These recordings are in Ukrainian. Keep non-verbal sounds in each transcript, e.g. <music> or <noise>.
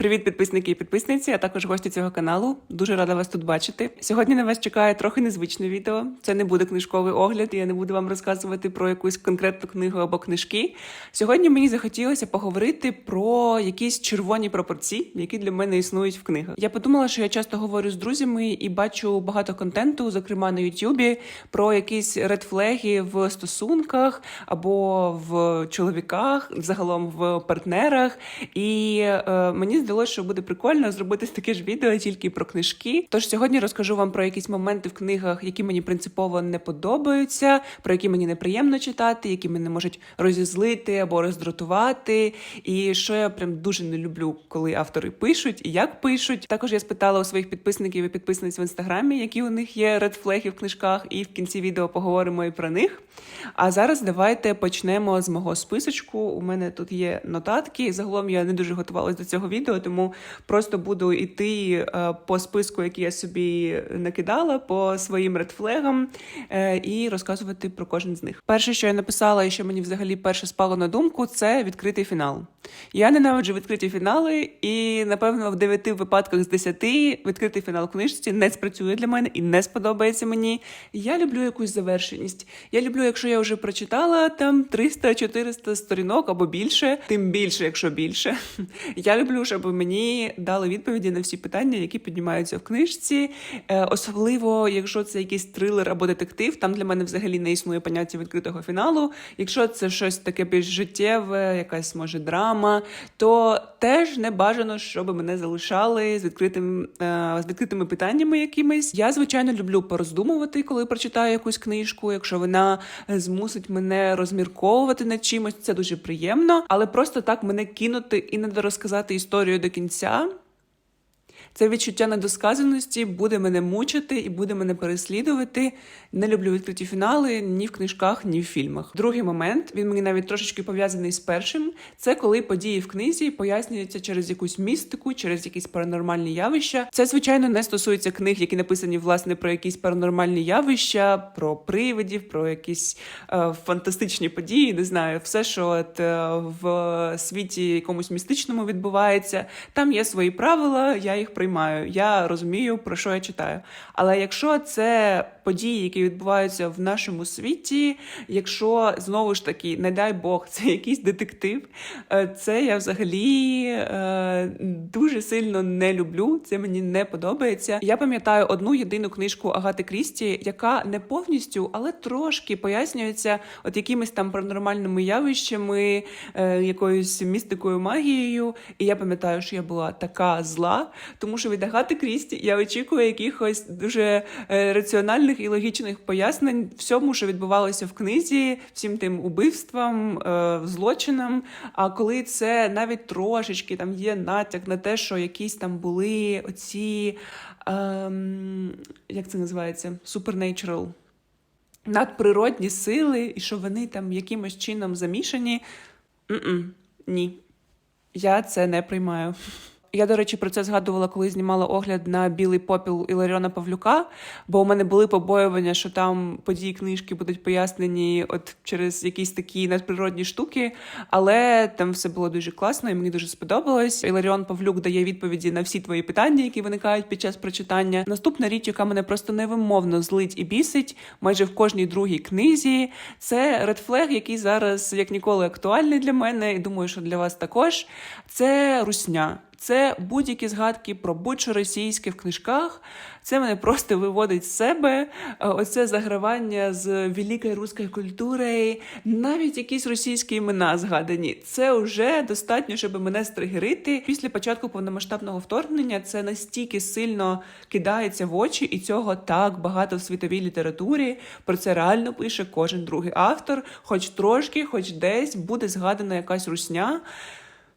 Привіт, підписники і підписниці, а також гості цього каналу. Дуже рада вас тут бачити. Сьогодні на вас чекає трохи незвичне відео. Це не буде книжковий огляд, я не буду вам розказувати про якусь конкретну книгу або книжки. Сьогодні мені захотілося поговорити про якісь червоні пропорції, які для мене існують в книгах. Я подумала, що я часто говорю з друзями і бачу багато контенту, зокрема на Ютубі, про якісь редфлеги в стосунках або в чоловіках, загалом в партнерах. І е, мені здалося, що буде прикольно зробити таке ж відео тільки про книжки. Тож сьогодні розкажу вам про якісь моменти в книгах, які мені принципово не подобаються, про які мені неприємно читати, які мене можуть розізлити або роздратувати. І що я прям дуже не люблю, коли автори пишуть і як пишуть. Також я спитала у своїх підписників і підписниць в інстаграмі, які у них є редфлеги в книжках, і в кінці відео поговоримо і про них. А зараз давайте почнемо з мого списочку. У мене тут є нотатки. Загалом я не дуже готувалась до цього відео, тому просто буду йти е, по списку, який я собі накидала, по своїм редфлегам е, і розказувати про кожен з них. Перше, що я написала, і що мені взагалі перше спало на думку, це відкритий фінал. Я ненавиджу відкриті фінали, і напевно в 9 випадках з 10 відкритий фінал книжці не спрацює для мене і не сподобається мені. Я люблю якусь завершеність. Я люблю, якщо я вже прочитала там 300-400 сторінок або більше, тим більше, якщо більше. Я люблю, щоб мені дали відповіді на всі питання, які піднімаються в книжці. Е, Особливо, якщо це якийсь трилер або детектив, там для мене взагалі не існує поняття відкритого фіналу. Якщо це щось таке більш життєве, якась може драма, то теж не бажано, щоб мене залишали з відкритим е, з відкритими питаннями якимись. Я звичайно люблю пороздумувати, коли прочитаю якусь книжку. Якщо вона змусить мене розмірковувати над чимось, це дуже приємно. Але просто так мене кинути і не дорозказати історію до кінця. Це відчуття недосказаності буде мене мучити і буде мене переслідувати. Не люблю відкриті фінали ні в книжках, ні в фільмах. Другий момент він мені навіть трошечки пов'язаний з першим. Це коли події в книзі пояснюються через якусь містику, через якісь паранормальні явища. Це звичайно не стосується книг, які написані власне про якісь паранормальні явища, про привидів, про якісь е, фантастичні події. Не знаю, все, що от, е, в світі якомусь містичному відбувається. Там є свої правила, я їх приймаю. Я розумію, про що я читаю. Але якщо це події, які відбуваються в нашому світі, якщо знову ж таки, не дай Бог, <laughs> це якийсь детектив, е, це я взагалі е, дуже сильно не люблю. Це мені не подобається. Я пам'ятаю одну єдину книжку Агати Крісті, яка не повністю, але трошки пояснюється от якимись там паранормальними явищами, е, якоюсь містикою, магією. І я пам'ятаю, що я була така зла, тому що від Агати Крісті я очікую якихось дуже раціональних і логічних пояснень всьому, що відбувалося в книзі, всім тим убивствам, е, злочинам. А коли це навіть трошечки там є натяк на те, що якісь там були оці, ем, як це називається, supernatural, надприродні сили, і що вони там якимось чином замішані. Ні. Я це не приймаю. Я, до речі, про це згадувала, коли знімала огляд на білий попіл Іларіона Павлюка, бо у мене були побоювання, що там події книжки будуть пояснені от через якісь такі надприродні штуки, але там все було дуже класно і мені дуже сподобалось. Іларіон Павлюк дає відповіді на всі твої питання, які виникають під час прочитання. Наступна річ, яка мене просто невимовно злить і бісить, майже в кожній другій книзі, це редфлег, який зараз як ніколи актуальний для мене, і думаю, що для вас також. Це русня. Це будь-які згадки про будь-що російське в книжках. Це мене просто виводить з себе. Е, Оце загравання з великою руською культурою, навіть якісь російські імена згадані. Це вже достатньо, щоб мене стригерити. Після початку повномасштабного вторгнення це настільки сильно кидається в очі, і цього так багато в світовій літературі. Про це реально пише кожен другий автор, хоч трошки, хоч десь буде згадана якась русня.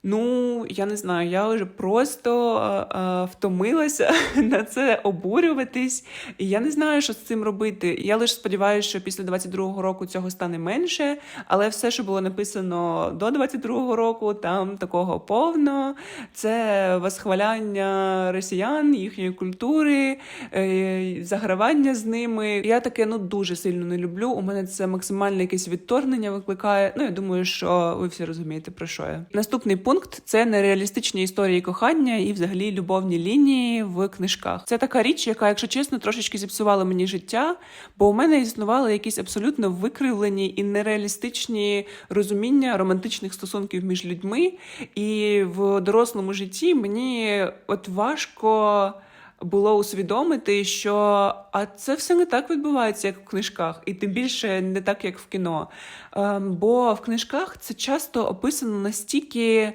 Ну, я не знаю, я вже просто е, е, втомилася <laughs> на це обурюватись, і я не знаю, що з цим робити. Я лише сподіваюся, що після 22-го року цього стане менше, але все, що було написано до 22-го року, там такого повно. Це восхваляння росіян, їхньої культури, е, загравання з ними. Я таке ну дуже сильно не люблю. У мене це максимальне якесь відторгнення викликає. Ну, я думаю, що ви всі розумієте, про що я. Наступний пункт. Пункт це нереалістичні історії кохання і взагалі любовні лінії в книжках. Це така річ, яка, якщо чесно, трошечки зіпсувала мені життя, бо у мене існували якісь абсолютно викривлені і нереалістичні розуміння романтичних стосунків між людьми. І в дорослому житті мені от важко було усвідомити, що а це все не так відбувається, як в книжках, і тим більше не так, як в кіно. Ем, бо в книжках це часто описано настільки.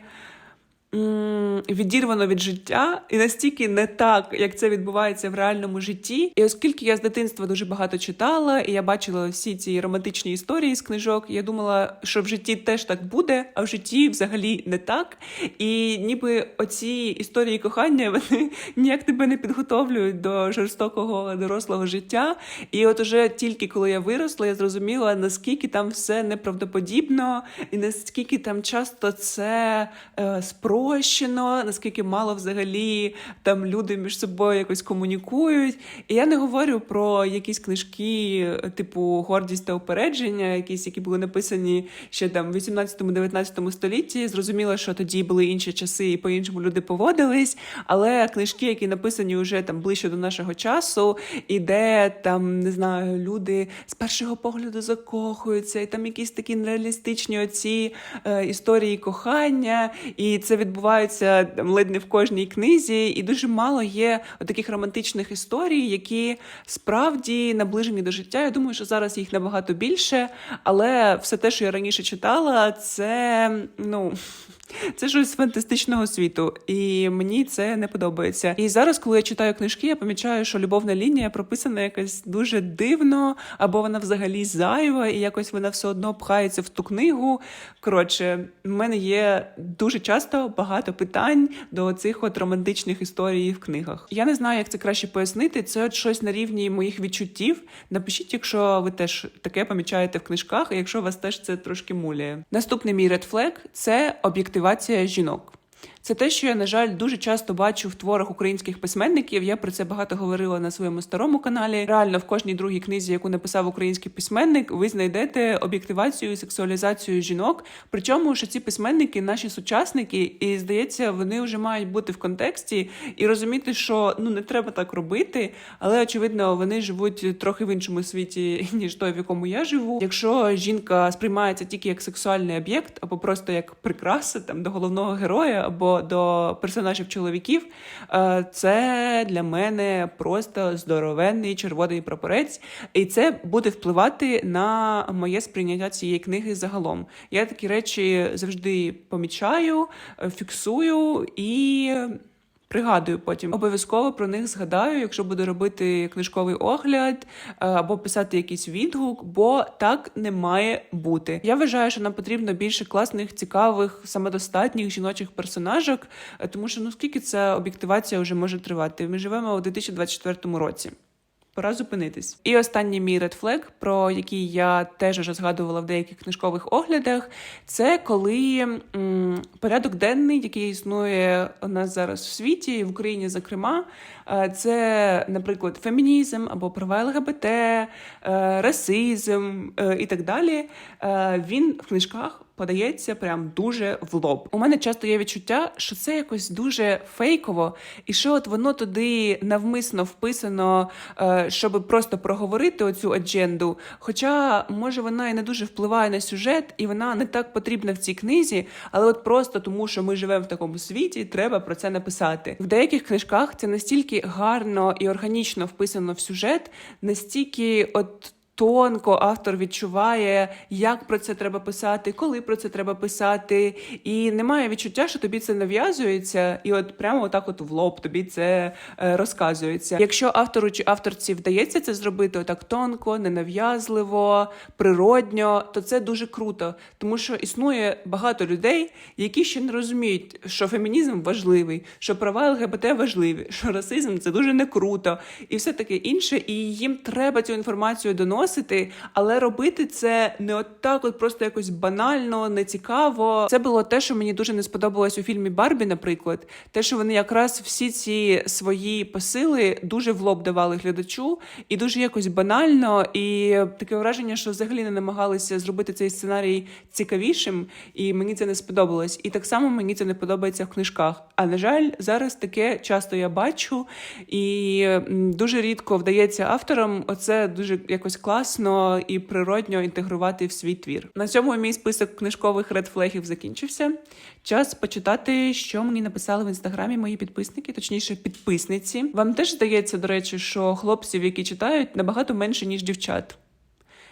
Відірвано від життя і настільки не так, як це відбувається в реальному житті. І оскільки я з дитинства дуже багато читала, і я бачила всі ці романтичні історії з книжок, я думала, що в житті теж так буде, а в житті взагалі не так. І ніби оці історії кохання <laughs> вони ніяк тебе не підготовлюють до жорстокого дорослого життя. І от уже тільки коли я виросла, я зрозуміла, наскільки там все неправдоподібно, і наскільки там часто це е, спрощено, наскільки мало взагалі там люди між собою якось комунікують. І я не говорю про якісь книжки, типу гордість та упередження, якісь, які були написані ще там в 18-19 столітті. Зрозуміло, що тоді були інші часи і по-іншому люди поводились. Але книжки, які написані вже там ближче до нашого часу, і де там не знаю, люди з першого погляду закохуються, і там якісь такі нереалістичні оці е, історії кохання, і це відбувається там ледь не в кожній книзі. І дуже мало є таких романтичних історій, які справді наближені до життя. Я думаю, що зараз їх набагато більше, але все те, що я раніше читала, це ну. Це щось з фантастичного світу, і мені це не подобається. І зараз, коли я читаю книжки, я помічаю, що любовна лінія прописана якось дуже дивно, або вона взагалі зайва, і якось вона все одно пхається в ту книгу. Коротше, в мене є дуже часто багато питань до цих от романтичних історій в книгах. Я не знаю, як це краще пояснити. Це от щось на рівні моїх відчуттів. Напишіть, якщо ви теж таке помічаєте в книжках, і якщо вас теж це трошки муляє. Наступний мій редфлег це об'єктивація жінок. Це те, що я, на жаль, дуже часто бачу в творах українських письменників. Я про це багато говорила на своєму старому каналі. Реально, в кожній другій книзі, яку написав український письменник, ви знайдете об'єктивацію і сексуалізацію жінок. Причому, що ці письменники наші сучасники, і здається, вони вже мають бути в контексті і розуміти, що ну не треба так робити, але очевидно, вони живуть трохи в іншому світі, <laughs> ніж той, в якому я живу. Якщо жінка сприймається тільки як сексуальний об'єкт, або просто як прикраса там до головного героя, або до персонажів чоловіків, е, це для мене просто здоровенний червоний прапорець, і це буде впливати на моє сприйняття цієї книги загалом. Я такі речі завжди помічаю, фіксую і. Пригадую потім. Обов'язково про них згадаю, якщо буду робити книжковий огляд е, або писати якийсь відгук, бо так не має бути. Я вважаю, що нам потрібно більше класних, цікавих, самодостатніх жіночих персонажок, е, тому що ну скільки ця об'єктивація вже може тривати. Ми живемо у 2024 році. Пора зупинитись. І останній мій редфлег, про який я теж вже згадувала в деяких книжкових оглядах, це коли м, порядок денний, який існує у нас зараз в світі, в Україні, зокрема, е, це, наприклад, фемінізм або права ЛГБТ, е, расизм е, і так далі. Він в книжках подається прям дуже в лоб. У мене часто є відчуття, що це якось дуже фейково, і що от воно туди навмисно вписано, е, щоб просто проговорити оцю адженду. Хоча може вона і не дуже впливає на сюжет, і вона не так потрібна в цій книзі, але от просто тому, що ми живемо в такому світі, треба про це написати. В деяких книжках це настільки гарно і органічно вписано в сюжет, настільки от. Тонко автор відчуває, як про це треба писати, коли про це треба писати, і немає відчуття, що тобі це нав'язується, і от прямо отак, от в лоб тобі це е, розказується. Якщо автору чи авторці вдається це зробити отак тонко, ненав'язливо, природньо, то це дуже круто, тому що існує багато людей, які ще не розуміють, що фемінізм важливий, що права ЛГБТ важливі, що расизм це дуже не круто, і все таке інше. І їм треба цю інформацію доносити наносити, але робити це не от так, от просто якось банально, нецікаво. Це було те, що мені дуже не сподобалось у фільмі Барбі, наприклад. Те, що вони якраз всі ці свої посили дуже в лоб давали глядачу, і дуже якось банально, і таке враження, що взагалі не намагалися зробити цей сценарій цікавішим, і мені це не сподобалось. І так само мені це не подобається в книжках. А на жаль, зараз таке часто я бачу, і дуже рідко вдається авторам оце дуже якось класно і природньо інтегрувати в свій твір. На цьому мій список книжкових редфлегів закінчився. Час почитати, що мені написали в інстаграмі мої підписники, точніше, підписниці. Вам теж здається, до речі, що хлопців, які читають, набагато менше ніж дівчат.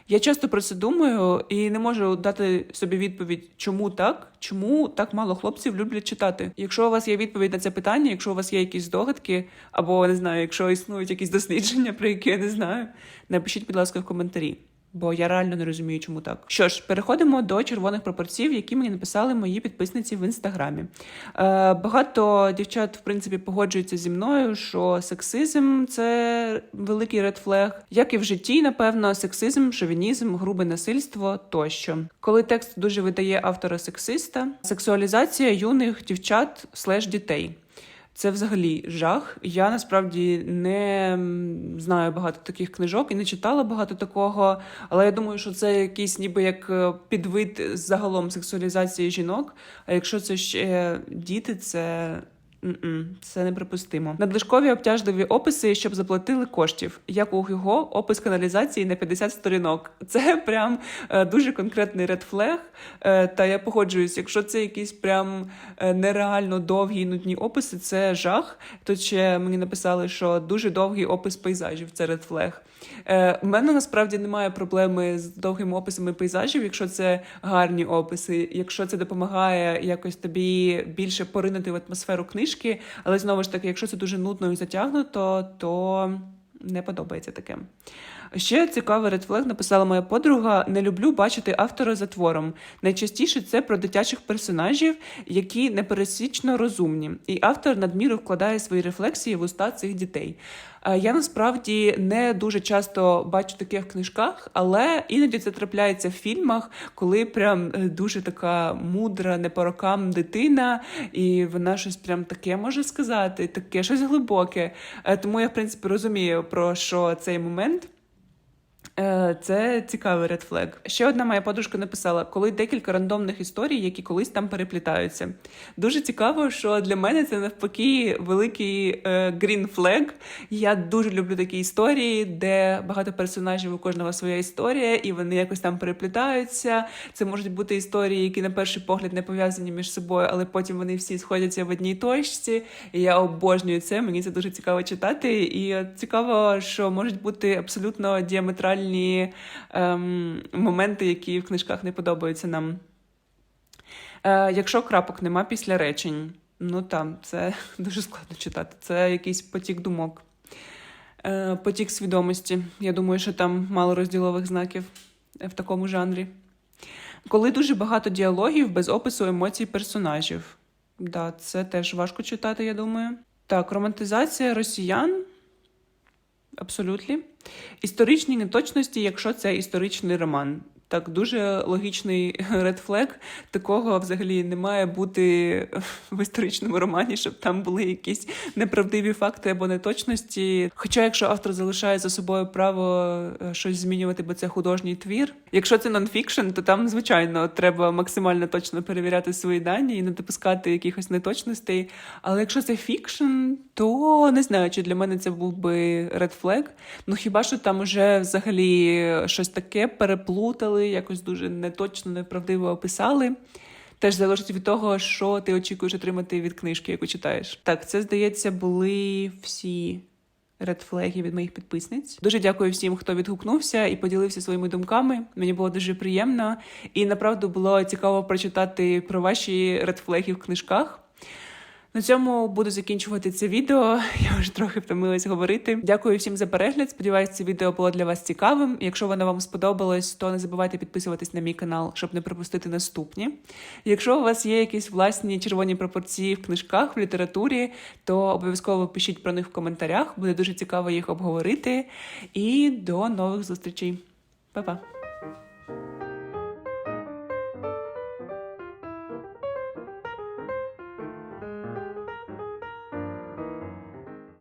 Я часто про це думаю і не можу дати собі відповідь, чому так, чому так мало хлопців люблять читати. Якщо у вас є відповідь на це питання, якщо у вас є якісь здогадки, або не знаю, якщо існують якісь дослідження, про які я не знаю, напишіть, будь ласка, в коментарі. Бо я реально не розумію, чому так. Що ж, переходимо до червоних прапорців, які мені написали мої підписниці в інстаграмі. Е, багато дівчат, в принципі, погоджуються зі мною, що сексизм це великий редфлег, як і в житті, напевно, сексизм, шовінізм, грубе насильство тощо. Коли текст дуже видає автора сексиста, сексуалізація юних дівчат слеш дітей. Це взагалі жах. Я насправді не знаю багато таких книжок і не читала багато такого. Але я думаю, що це якийсь ніби як е, підвид загалом сексуалізації жінок. А якщо це ще діти, це. М-м, Це неприпустимо. Надлишкові обтяжливі описи, щоб заплатили коштів. Як у його опис каналізації на 50 сторінок. Це прям е, дуже конкретний редфлег. Е, та я погоджуюсь, якщо це якісь прям е, нереально довгі нудні описи, це жах. Тут ще мені написали, що дуже довгий опис пейзажів це редфлег. Е, у мене насправді немає проблеми з довгими описами пейзажів, якщо це гарні описи, якщо це допомагає якось тобі більше поринути в атмосферу книжки. Але знову ж таки, якщо це дуже нудно і затягнуто, то не подобається таке. Ще цікавий редфлег написала моя подруга: не люблю бачити автора за твором. Найчастіше це про дитячих персонажів, які непересічно розумні, і автор надміру вкладає свої рефлексії в уста цих дітей. Е, Я насправді не дуже часто бачу таке в книжках, але іноді це трапляється в фільмах, коли прям е, дуже така мудра, не по рокам дитина, і вона щось прям таке може сказати, таке щось глибоке. Е, Тому я, в принципі, розумію про що цей момент. Е, Це цікавий редфлег. Ще одна моя подружка написала, коли декілька рандомних історій, які колись там переплітаються. Дуже цікаво, що для мене це навпаки великий грін флег. Я дуже люблю такі історії, де багато персонажів у кожного своя історія, і вони якось там переплітаються. Це можуть бути історії, які на перший погляд не пов'язані між собою, але потім вони всі сходяться в одній точці. І я обожнюю це. Мені це дуже цікаво читати. І цікаво, що можуть бути абсолютно діаметральні ем, моменти, які в книжках не подобаються нам. Е, якщо крапок нема після речень, ну там це <laughs> дуже складно читати. Це якийсь потік думок, е, потік свідомості. Я думаю, що там мало розділових знаків в такому жанрі. Коли дуже багато діалогів без опису емоцій персонажів. Да, це теж важко читати, я думаю. Так, романтизація росіян. Абсолютно. Історичні неточності, якщо це історичний роман. Так, дуже логічний <laughs> редфлег. Такого взагалі не має бути в історичному романі, щоб там були якісь неправдиві факти або неточності. Хоча, якщо автор залишає за собою право е, щось змінювати, бо це художній твір. Якщо це нонфікшн, то там, звичайно, треба максимально точно перевіряти свої дані і не допускати якихось неточностей. Але якщо це фікшн, то не знаю, чи для мене це був би редфлег. Ну хіба що там уже взагалі щось таке переплутали, якось дуже неточно, неправдиво описали. Теж залежить від того, що ти очікуєш отримати від книжки, яку читаєш. Так, це здається, були всі редфлеги від моїх підписниць. Дуже дякую всім, хто відгукнувся і поділився своїми думками. Мені було дуже приємно, і направду було цікаво прочитати про ваші редфлеги в книжках. На цьому буду закінчувати це відео. Я вже трохи втомилась говорити. Дякую всім за перегляд. Сподіваюсь, це відео було для вас цікавим. Якщо воно вам сподобалось, то не забувайте підписуватись на мій канал, щоб не пропустити наступні. Якщо у вас є якісь власні червоні пропорції в книжках, в літературі, то обов'язково пишіть про них в коментарях. Буде дуже цікаво їх обговорити. І до нових зустрічей. Па-па!